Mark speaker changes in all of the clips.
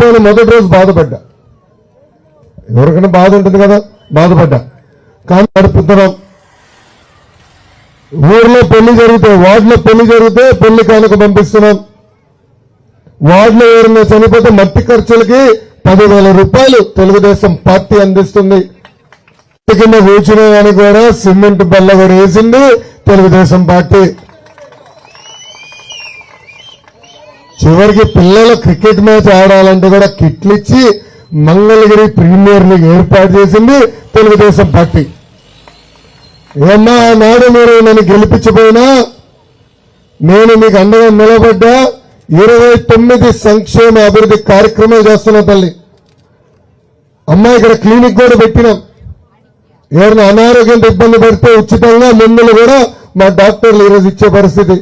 Speaker 1: నేను మొదటి రోజు బాధపడ్డా. ఎవరికైనా బాధ ఉంటుంది కదా బాధపడ్డా. కానీ నడుపుతున్నాం ఊర్లో పెళ్ళి జరిగితే వార్డులో పెళ్ళి జరిగితే పెళ్ళి కానుక పంపిస్తున్నాం. వార్డులో ఎవరైనా చనిపోతే మట్టి ఖర్చులకి పదివేల రూపాయలు తెలుగుదేశం పార్టీ అందిస్తుంది. ఇంటి కింద కూర్చునేదానికి కూడా సిమెంట్ బల్ల కూడా వేసింది తెలుగుదేశం పార్టీ. చివరికి పిల్లలు క్రికెట్ మ్యాచ్ ఆడాలంటే కూడా కిట్లు ఇచ్చి మంగళగిరి ప్రీమియర్ లీగ్ ఏర్పాటు చేసింది తెలుగుదేశం పార్టీ. ఏమన్నా ఆనాడు మీరు నన్ను గెలిపించబోయినా? నేను మీకు అండగా నిలబడ్డా? ఇరవై తొమ్మిది సంక్షేమ అభివృద్ధి కార్యక్రమాలు చేస్తున్నా తల్లి. అమ్మ ఇక్కడ క్లినిక్ కూడా పెట్టినాం. ఎవరిని అనారోగ్యంతో ఇబ్బంది పడితే ఉచితంగా మందులు కూడా మా డాక్టర్లు ఈరోజు ఇచ్చే పరిస్థితి.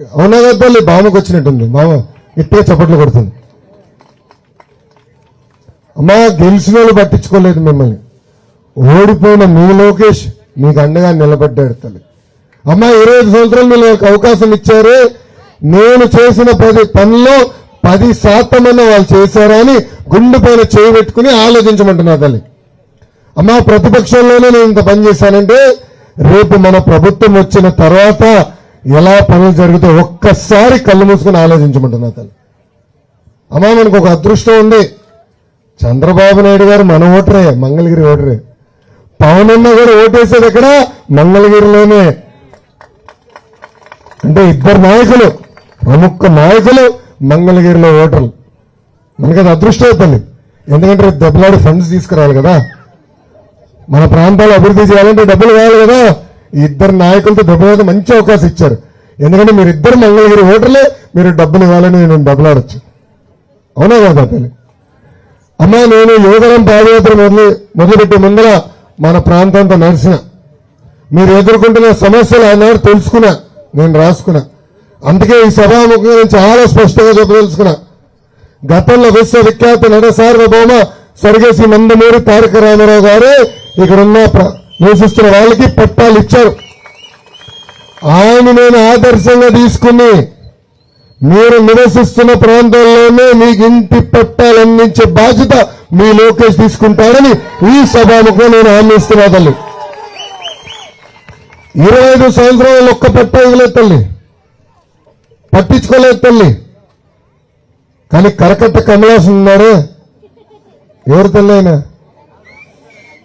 Speaker 1: అవునా కదా తల్లి బామకు వచ్చినట్టుంది. బామ ఇట్టే చప్పట్లు కొడుతుంది. అమ్మా గెలిచిన వాళ్ళు పట్టించుకోలేదు మిమ్మల్ని. ఓడిపోయిన మీ లోకేష్ మీకు అండగా నిలబడ్డాడు తల్లి. అమ్మా ఇరవై సంవత్సరాలు మీరు అవకాశం ఇచ్చారు. నేను చేసిన పది పనుల్లో పది శాతం అన్న వాళ్ళు చేశారా అని గుండె పైన చేయి పెట్టుకుని ఆలోచించమంటున్నా తల్లి. అమ్మా ప్రతిపక్షంలోనే నేను ఇంత పని చేశానంటే రేపు మన ప్రభుత్వం వచ్చిన తర్వాత ఎలా పనులు జరిగితే ఒక్కసారి కళ్ళు మూసుకుని ఆలోచించమంటున్నా తల్లి. అమ్మా మనకు ఒక అదృష్టం ఉంది. చంద్రబాబు నాయుడు గారు మన ఓటరే మంగళగిరి ఓటరే. పవన్ అన్న కూడా ఓటేసేది ఎక్కడ? మంగళగిరిలోనే. అంటే ఇద్దరు నాయకులు ప్రముఖ నాయకులు మంగళగిరిలో ఓటర్లు. మనకి అది అదృష్టం తల్లి. ఎందుకంటే దెబ్బలాడి ఫండ్స్ తీసుకురావాలి కదా. మన ప్రాంతాలు అభివృద్ధి చేయాలంటే డబ్బులు కావాలి కదా. ఇద్దరు నాయకులతో దెబ్బలాట మంచి అవకాశం ఇచ్చారు. ఎందుకంటే మీరు ఇద్దరు మంగళగిరి ఓటర్లే మీరు డబ్బులు ఇవ్వాలని నేను డబ్బులాడచ్చు. అవునా కదా తల్లి? అమ్మా నేను యువతరం పాదయాత్ర మొదలు మొదలుపెట్టే ముందర మన ప్రాంతంతో నడిచిన. మీరు ఎదుర్కొంటున్న సమస్యలు ఆనాడు తెలుసుకున్నా నేను రాసుకున్నా. అందుకే ఈ సభాముఖంగా నేను చాలా స్పష్టంగా చెప్పదలుచుకున్నా. గతంలో విశ్వవిఖ్యాత నట సార్వభౌమ సరిగేసి నందమూరి తారక రామారావు గారు ఇక్కడున్న ప్ర- నివసిస్తున్న వాళ్ళకి పట్టాలు ఇచ్చారు. ఆయన నేను ఆదర్శంగా తీసుకుని మీరు నివసిస్తున్న ప్రాంతాల్లోనే మీకు ఇంటి పట్టాలు అందించే బాధ్యత మీ లోకేష్ తీసుకుంటారని ఈ సభాముఖం నేను హామీ ఇస్తున్నా తల్లి. ఇరవై ఐదు సంవత్సరాలు ఒక్క పట్టా ఇవ్వలేదు తల్లి. పట్టించుకోలేదు తల్లి. కానీ కరకట్ట కమలాసన్ ఉన్నారే ఎవరు తల్లి ఆయన?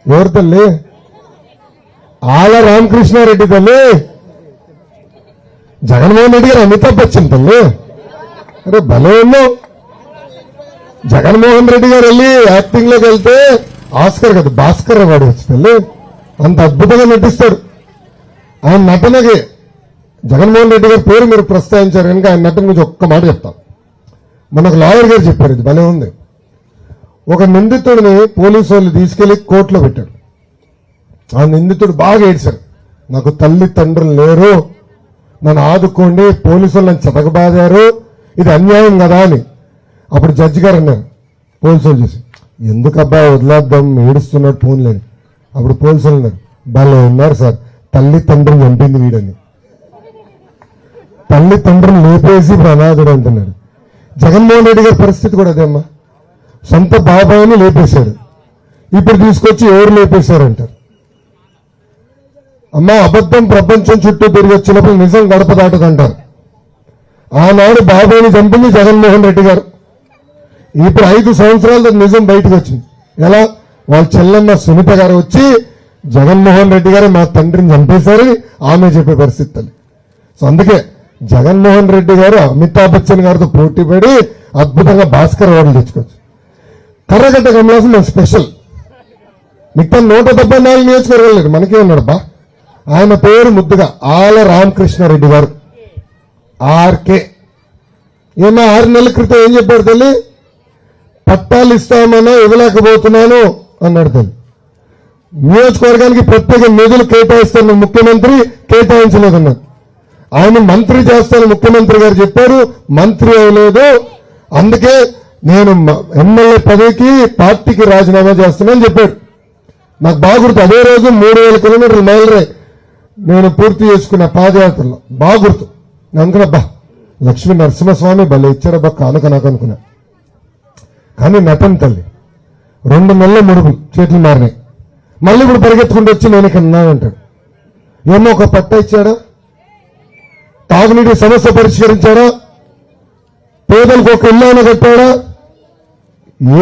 Speaker 1: ఎవరు తల్లి? ఆల రామకృష్ణారెడ్డి తల్లి. జగన్మోహన్ రెడ్డి గారు అమితాబ్ బచ్చన్ తల్లి. అరే భలే ఉన్నావు. జగన్మోహన్ రెడ్డి గారు వెళ్ళి యాక్టింగ్లోకి వెళ్తే ఆస్కర్ కదా భాస్కర్ అవార్డు తల్లి. అంత అద్భుతంగా నటిస్తాడు ఆయన నటనకి జగన్మోహన్ రెడ్డి గారి పేరు మీరు ప్రస్తావించారు కనుక ఆయన నటన గురించి ఒక్క మాట చెప్తాం. మనకు లాయర్ గారు చెప్పారు ఇది భలే ఉంది. ఒక నిందితుడిని పోలీసు వాళ్ళు తీసుకెళ్ళి కోర్టులో పెట్టాడు. ఆ నిందితుడు బాగా ఏడ్చారు నాకు తల్లి తండ్రులు లేరు. నన్ను ఆదుకోండి పోలీసులు నన్ను చెతకబాదారు ఇది అన్యాయం కదా అని. అప్పుడు జడ్జి గారు అన్నారు పోలీసులు చూసి ఎందుకు అబ్బాయి వదిలేద్దాం ఏడుస్తున్నాడు ఫోన్లేని అప్పుడు పోలీసులు అన్నారు భలే ఉన్నారు సార్ తల్లి తండ్రులు చంపింది వీడని. తల్లి తండ్రులు లేపేసి ఇప్పుడు అంటున్నాడు. జగన్మోహన్ రెడ్డి గారి పరిస్థితి కూడా అదేమ్మా. సొంత బాబాయిని లేపేశాడు. ఇప్పుడు తీసుకొచ్చి ఎవరు లేపేశారంటారు? అమ్మా అబద్ధం ప్రపంచం చుట్టూ తిరిగి వచ్చినప్పుడు నిజం గడప దాటదంటారు. ఆనాడు బాబాయిని చంపింది జగన్మోహన్ రెడ్డి గారు. ఇప్పుడు ఐదు సంవత్సరాల నిజం బయటకు వచ్చింది. ఎలా? వాళ్ళ చెల్లెమ్మ సునీత గారు వచ్చి జగన్మోహన్ రెడ్డి గారు మా తండ్రిని చంపేశారు ఆమె చెప్పే పరిస్థితి సో అందుకే జగన్మోహన్ రెడ్డి గారు అమితాబ్ బచ్చన్ గారితో పోటీ పడి అద్భుతంగా భాస్కర్ అవార్డులు తెచ్చుకోవచ్చు. కర్రగడ్డ కమలాసం మన స్పెషల్. మిగతా నూట డెబ్బై నాలుగు నియోజకవర్గాలు మనకే ఉన్నాడు బా ఆయన పేరు ముద్దుగా ఆల రామకృష్ణారెడ్డి గారు. ఆర్కే. ఏమో ఆరు నెలల క్రితం ఏం చెప్పాడు తల్లి? పట్టాలు ఇస్తామన్నా ఇవ్వలేకపోతున్నాను అన్నాడు తల్లి. నియోజకవర్గానికి ప్రత్యేక నిధులు కేటాయిస్తున్న ముఖ్యమంత్రి కేటాయించలేదన్నారు ఆయన మంత్రి చేస్తాను ముఖ్యమంత్రి గారు చెప్పారు మంత్రి అవ్వలేదు. అందుకే నేను ఎమ్మెల్యే పదవికి పార్టీకి రాజీనామా చేస్తున్నాను చెప్పాడు. నాకు బాగా అదే రోజు మూడు వేల కిలోమీటర్లు మైలరే నేను పూర్తి చేసుకున్న పాదయాత్రలో బాగా గుర్తు. అందుకనే బా. లక్ష్మీ నరసింహస్వామి భలే ఇచ్చారబ్బా కానుక నాకు అనుకున్నా.
Speaker 2: కానీ నటన తల్లి రెండు నెలల ముడుగులు చేతులు మారినాయి. మళ్ళీ ఇప్పుడు పరిగెత్తుకుంటూ వచ్చి నేను ఇక్కడ ఏమో ఒక పట్ట ఇచ్చాడా? తాగునీటి సమస్య పరిష్కరించాడా? పేదలకు ఒక ఇల్లు కట్టాడా?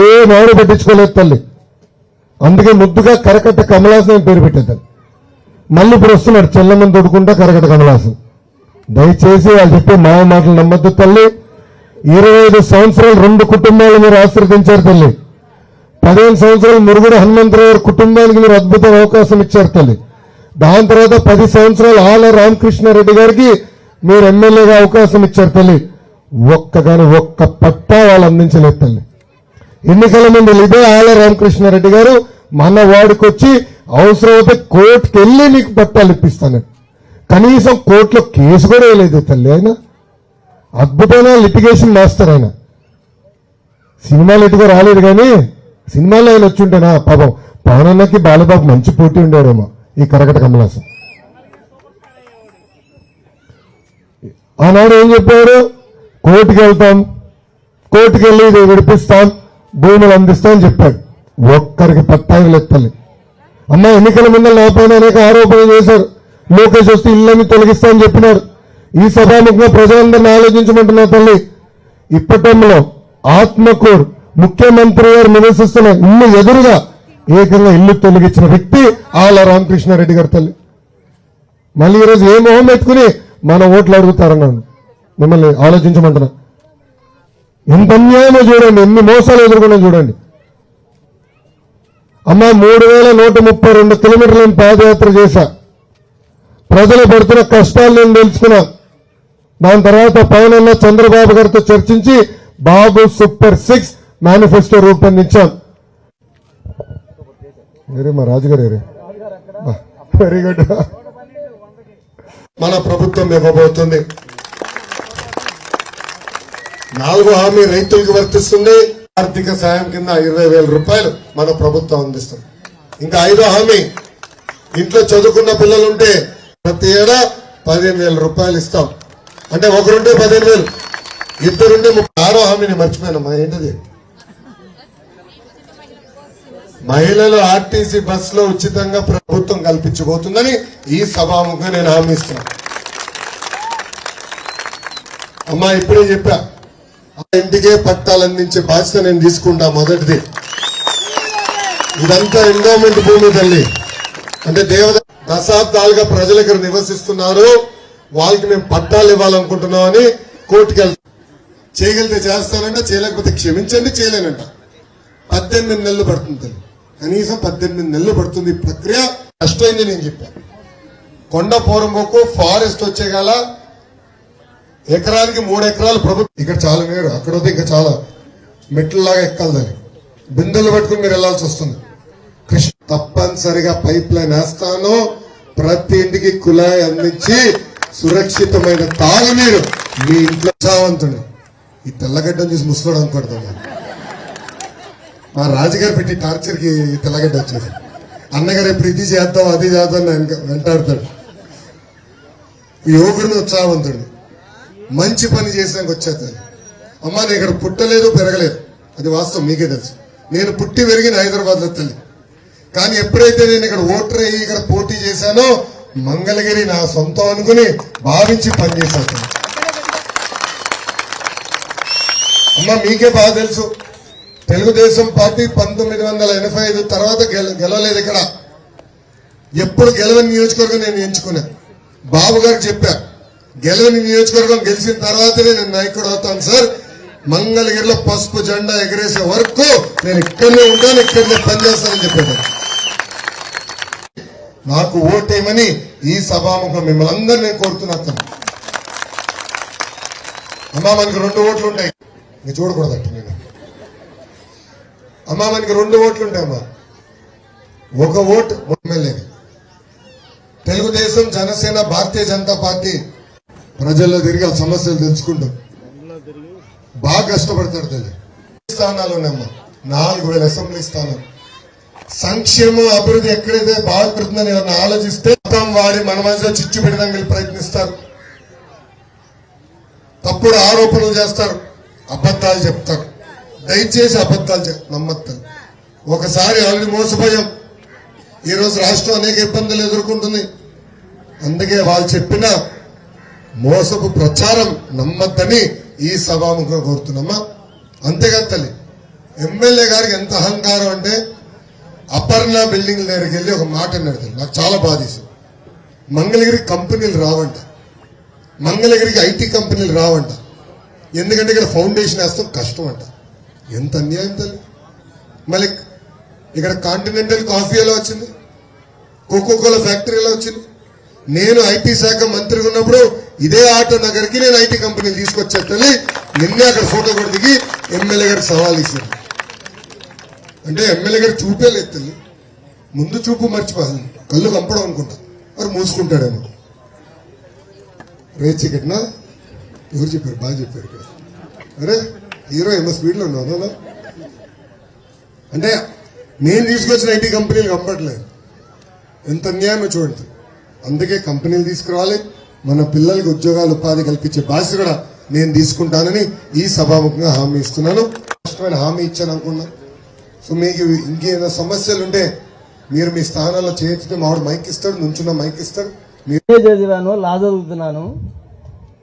Speaker 2: ఏ నాడు పట్టించుకోలేదు తల్లి. అందుకే ముద్దుగా కరకట్ట కమలాసన్ పేరు పెట్టేద్దాం. మళ్ళీ ఇప్పుడు వస్తున్నాడు చెల్లమ్మని తొడుకుంటా కరగట కమలాసన్ దయచేసి వాళ్ళు చెప్పే మావ మాటలు నమ్మద్దు తల్లి. ఇరవై ఐదు సంవత్సరాలు రెండు కుటుంబాలు మీరు ఆశీర్వదించారు తల్లి. పదిహేను సంవత్సరాలు మురుగుడు హనుమంతరావు గారి కుటుంబానికి మీరు అద్భుత అవకాశం ఇచ్చారు తల్లి. దాని తర్వాత పది సంవత్సరాలు ఆల రామకృష్ణారెడ్డి గారికి మీరు ఎమ్మెల్యేగా అవకాశం ఇచ్చారు తల్లి. ఒక్క కానీ ఒక్క పట్టా వాళ్ళు అందించలేదు తల్లి. ఎన్నికల ముందు ఇదే ఆల రామకృష్ణారెడ్డి గారు మన వాడికి వచ్చి అవసరమైతే కోర్టుకి వెళ్ళి నీకు పట్టాలు ఇప్పిస్తాను. కనీసం కోర్టులో కేసు కూడా వేయలేదు తల్లి ఆయన. అద్భుతమైన లిటిగేషన్ మాస్టర్ ఆయన. సినిమాలు ఎటుగా రాలేదు కానీ సినిమాలో ఆయన వచ్చింటేనా పాపం పవనన్నకి బాలబాబు మంచి పోటీ ఉండేవాడేమో ఈ కరకట కమలాసం ఆనాడు ఏం చెప్పారు కోర్టుకి వెళ్తాం. కోర్టుకి వెళ్ళి ఇది విడిపిస్తాం. భూములు అందిస్తాం అని చెప్పాడు. ఒక్కరికి పట్టాయి లెక్కలు అమ్మ ఎన్నికల ముందు నా అనేక ఆరోపణలు చేశారు. లోకేష్ వస్తే ఇళ్ళని తొలగిస్తా అని చెప్పినారు. ఈ సభాముఖంగా ప్రజలందరినీ ఆలోచించమంటున్నా తల్లి. ఇప్పటంలో ఆత్మకూర్ ముఖ్యమంత్రి గారు నివసిస్తున్న ఇల్లు ఎదురుగా ఏకంగా ఇల్లు తొలగించిన వ్యక్తి ఆల రామకృష్ణారెడ్డి గారి తల్లి. మళ్ళీ ఈరోజు ఏ మొహం పెట్టుకుని మన ఓట్లు అడుగుతారన్నాను. మిమ్మల్ని ఆలోచించమంటున్నా. ఎంత అన్యాయమో చూడండి ఎన్ని మోసాలు ఎదుర్కొన్నా చూడండి. అమ్మ మూడు వేల నూట ముప్పై రెండు కిలోమీటర్లు నేను పాదయాత్ర చేశా. ప్రజలు పడుతున్న కష్టాలు నేను తెలుసుకున్నా. దాని తర్వాత పైన చంద్రబాబు గారితో చర్చించి బాబు సూపర్ సిక్స్ మేనిఫెస్టో రూపొందించాం. ఏరే మా రాజుగారు ఏరే? వెరీ గుడ్
Speaker 1: మన ప్రభుత్వం ఇవ్వబోతుంది. నాలుగో హామీ రైతులకు వర్తిస్తుంది. ఆర్థిక సాయం కింద ఇరవై వేల రూపాయలు మన ప్రభుత్వం అందిస్తుంది. ఇంకా ఐదో హామీ ఇంట్లో చదువుకున్న పిల్లలుంటే ప్రతి ఏడా పదిహేను వేల రూపాయలు ఇస్తాం. అంటే ఒకరుంటే పదిహేను వేలు ఇద్దరుంటే ముప్పై. ఆరో హామీని మర్చిపోయినమ్మా ఏంటది? మహిళలు ఆర్టీసీ బస్లో ఉచితంగా ప్రభుత్వం కల్పించబోతుందని ఈ సభాముఖంగా నేను హామీ ఇస్తున్నాను అమ్మా ఇప్పుడే చెప్పా. ఆ ఇంటికే పట్టాలు అందించే బాధ్యత నేను తీసుకుంటా మొదటిది. ఇదంతా ఎండోమెంట్ భూమి తల్లి. అంటే దేవత దశాబ్దాలుగా ప్రజలు ఇక్కడ నివసిస్తున్నారు. వాళ్ళకి మేము పట్టాలు ఇవ్వాలనుకుంటున్నాం అని కోర్టుకి వెళ్తాం. చేయగలిగితే చేస్తానంట చేయలేకపోతే క్షమించండి చేయలేనంట. పద్దెనిమిది నెలలు పడుతుంది తల్లి. కనీసం పద్దెనిమిది నెలలు పడుతుంది ఈ ప్రక్రియ. కష్టమైంది నేను చెప్పాను కొండ పూర్వకు ఫారెస్ట్ వచ్చేగాల ఎకరానికి మూడు ఎకరాలు ప్రభుత్వం. ఇక్కడ చాలా మీరు అక్కడ ఇంకా చాలా మెట్లలాగా ఎక్కాలి దాన్ని. బిందెలు పట్టుకుని మీరు వెళ్ళాల్సి వస్తుంది. కృష్ణ తప్పనిసరిగా పైప్ లైన్ వేస్తాను. ప్రతి ఇంటికి కుళాయి అందించి సురక్షితమైన తాగునీరు మీ ఇంట్లో సావంతుడు ఈ తెల్లగడ్డను చూసి ముసుకోవడం అనుకోడతాం మా రాజుగారు పెట్టి టార్చర్కి తెల్లగడ్డ వచ్చేది. అన్నగారు ఎప్పుడు ఇది చేద్దాం అది చేద్దాం అని వెంటాడతాడు. యువకుడిని ఉత్సాహవంతుడు. మంచి పని చేసినాక వచ్చేది. అమ్మా నేను ఇక్కడ పుట్టలేదు పెరగలేదు. అది వాస్తవం మీకే తెలుసు. నేను పుట్టి పెరిగిన హైదరాబాద్లో తల్లి. కానీ ఎప్పుడైతే నేను ఇక్కడ ఓటర్ అయ్యి ఇక్కడ పోటీ చేశానో మంగళగిరి నా సొంతం అనుకుని భావించి పనిచేశాను అమ్మ అమ్మా మీకే బాగా తెలుసు. తెలుగుదేశం పార్టీ పంతొమ్మిది వందల ఎనభై ఐదు తర్వాత గెల- గెలవలేదు ఇక్కడ. ఎప్పుడు గెలవని నియోజకవర్గం నేను ఎంచుకున్నా. బాబు గారికి చెప్పా గెలవని నియోజకవర్గం గెలిచిన తర్వాతనే నేను నాయకుడు అవుతాను సార్. మంగళగిరిలో పసుపు జెండా ఎగరేసే వరకు నేను ఇక్కడనే ఉంటాను ఇక్కడనే పనిచేస్తానని చెప్పాను నాకు ఓటేమని ఈ సభాముఖం మిమ్మల్ని అందరూ నేను కోరుతున్నా అమ్మా మనకి రెండు ఓట్లు ఉంటాయి. ఇంక చూడకూడదట నేను. అమ్మా మనకి రెండు ఓట్లు ఉంటాయి అమ్మా. ఒక ఓటు ఎమ్మెల్యేగా తెలుగుదేశం జనసేన భారతీయ జనతా పార్టీ ప్రజల్లో తిరిగి ఆ సమస్యలు తెలుసుకుంటాం. బాగా కష్టపడతాడు తల్లి. స్థానాలు ఉన్నాయమ్మా నాలుగు వేల అసెంబ్లీ స్థానాలు. సంక్షేమం అభివృద్ధి ఎక్కడైతే బాగుపడుతుందని ఎవరిని ఆలోచిస్తే మతం వాడి మన మధ్య చిచ్చు పెడదానికి ప్రయత్నిస్తారు. తప్పుడు ఆరోపణలు చేస్తారు. అబద్ధాలు చెప్తారు. దయచేసి అబద్ధాలు నమ్మత్తారు ఒకసారి ఆల్రెడీ మోసపోయాం. ఈ రోజు రాష్ట్రం అనేక ఇబ్బందులు ఎదుర్కొంటుంది. అందుకే వాళ్ళు చెప్పినా మోసపు ప్రచారం నమ్మద్దని ఈ సభాముఖంగా కోరుతున్నామా? అంతేకాదు తల్లి ఎమ్మెల్యే గారికి ఎంత అహంకారం అంటే అపర్ణ బిల్డింగ్ దగ్గరికి వెళ్ళి ఒక మాట అన్నాడు నాకు చాలా బాధేసింది మంగళగిరి కంపెనీలు రావంట. మంగళగిరికి ఐటీ కంపెనీలు రావంట. ఎందుకంటే ఇక్కడ ఫౌండేషన్ వేస్తాం కష్టం అంట. ఎంత అన్యాయం తల్లి? మళ్ళీ ఇక్కడ కాంటినెంటల్ కాఫీ ఎలా వచ్చింది? కోకో కోలా ఫ్యాక్టరీ ఎలా వచ్చింది? నేను ఐటీ శాఖ మంత్రిగా ఉన్నప్పుడు ఇదే ఆటో నగర్కి నేను ఐటీ కంపెనీలు తీసుకొచ్చా తల్లి నిన్నే అక్కడ ఫోటో కూడా దిగి ఎమ్మెల్యే గారు సవాల్ ఇచ్చాను అంటే ఎమ్మెల్యే గారు చూపే లేదు తల్లి. ముందు చూపు మర్చిపోదు కళ్ళు కంపడం అనుకుంటా. మరి మూసుకుంటాడేమో. రే చికెట్నా ఎవరు చెప్పారు? బాగా చెప్పారు ఇక్కడ. అరే హీరో ఏమో స్పీడ్లో ఉన్నావు. అవునా? అంటే నేను తీసుకొచ్చిన ఐటీ కంపెనీలు కంపట్లేదు ఎంత అన్యాయమో చూడండి. అందుకే కంపెనీలు తీసుకురావాలి. మన పిల్లలకి ఉద్యోగాలు ఉపాధి కల్పించే బాధ్యత కూడా నేను తీసుకుంటానని ఈ సభాముఖంగా హామీ ఇస్తున్నాను. స్పష్టమైన హామీ ఇచ్చాను అనుకున్నా. సో మీకు ఇంకేమైనా సమస్యలు ఉంటే మీరు మీ స్థానాల్లో చేయించుకుని మావాడు మైక్ ఇస్తాడు నుంచున్న మైక్ ఇస్తాడు. మీరు
Speaker 3: చదివాను లా చదువుతున్నాను